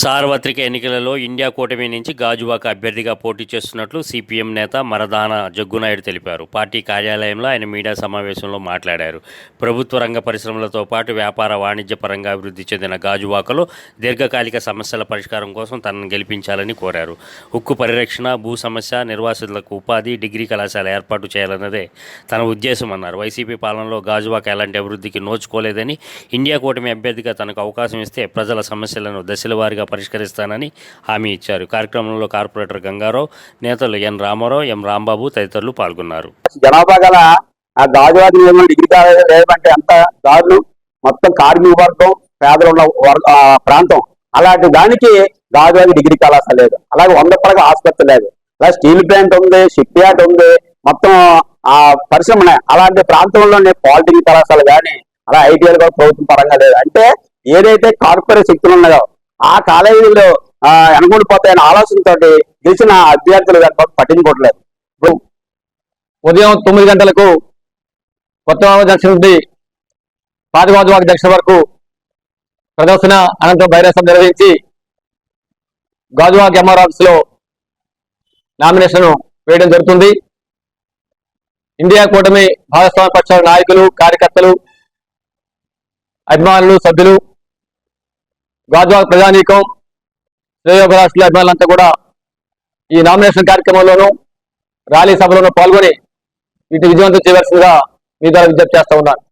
సార్వత్రిక ఎన్నికలలో ఇండియా కూటమి నుంచి గాజువాక అభ్యర్థిగా పోటీ చేస్తున్నట్లు సిపిఎం నేత మరదాన జగ్గునాయుడు తెలిపారు. పార్టీ కార్యాలయంలో ఆయన మీడియా సమావేశంలో మాట్లాడారు. ప్రభుత్వ రంగ పరిశ్రమలతో పాటు వ్యాపార వాణిజ్య పరంగా అభివృద్ధి చెందిన గాజువాకలో దీర్ఘకాలిక సమస్యల పరిష్కారం కోసం తనను గెలిపించాలని కోరారు. ఉక్కు పరిరక్షణ భూ సమస్య నిర్వాసితులకు ఉపాధి డిగ్రీ కళాశాల ఏర్పాటు చేయాలన్నదే తన ఉద్దేశం అన్నారు. వైసీపీ పాలనలో గాజువాక ఎలాంటి అభివృద్ధికి నోచుకోలేదని ఇండియా కూటమి అభ్యర్థిగా తనకు అవకాశం ఇస్తే ప్రజల సమస్యలను దశల వారీగా పరిష్కరిస్తానని హామీ ఇచ్చారు. కార్యక్రమంలో కార్పొరేటర్ గంగారావు నేతలు ఎన్ రామారావు ఎం రాంబాబు తదితరులు పాల్గొన్నారు. జనాభా గల ఆ గాజువాది డిగ్రీ కాలేజీ లేదంటే అంత దారులు మొత్తం కార్మిక వర్గం పేదలు ఉన్న ఆ ప్రాంతం. అలాంటి దానికి గాజువాది డిగ్రీ కళాశాల లేదు. అలాగే వంద పడక ఆసుపత్రి లేదు. అలా స్టీల్ ప్లాంట్ ఉంది షిప్ యార్డ్ ఉంది మొత్తం ఆ పరిశ్రమ అలాంటి ప్రాంతంలోనే పాలిటెక్నిక్ కళాశాల కానీ అలా ఐటీఐలు కూడా ప్రభుత్వం పరంగా లేదు. అంటే ఏదైతే కార్పొరేట్ శక్తులు ఉన్నాయో ఆ కాలేజీలో వెనకుండిపోతాయన్న ఆలోచనతో గెలిచిన అభ్యర్థులు పట్టించుకోవట్లేదు. ఉదయం తొమ్మిది గంటలకు కొత్త జంక్షన్ నుండి పాదివాజవాక జంక్షన్ వరకు ప్రదర్శన అనంతరం బహిరంగం నిర్వహించి గాజువాక్ ఎంఆర్లో నామినేషన్ వేయడం జరుగుతుంది. ఇండియా కూటమి భాగస్వామ్య పక్షాల నాయకులు కార్యకర్తలు అభిమానులు సభ్యులు గాజువాక ప్రజానీకం శ్రేయోగ రాష్ట్రాల అభిమానులంతా కూడా ఈ నామినేషన్ కార్యక్రమంలోనూ ర్యాలీ సభలోనూ పాల్గొని వీటి విజయవంతం చేయవలసిందిగా మీ ద్వారా విజ్ఞప్తి చేస్తా ఉన్నాను.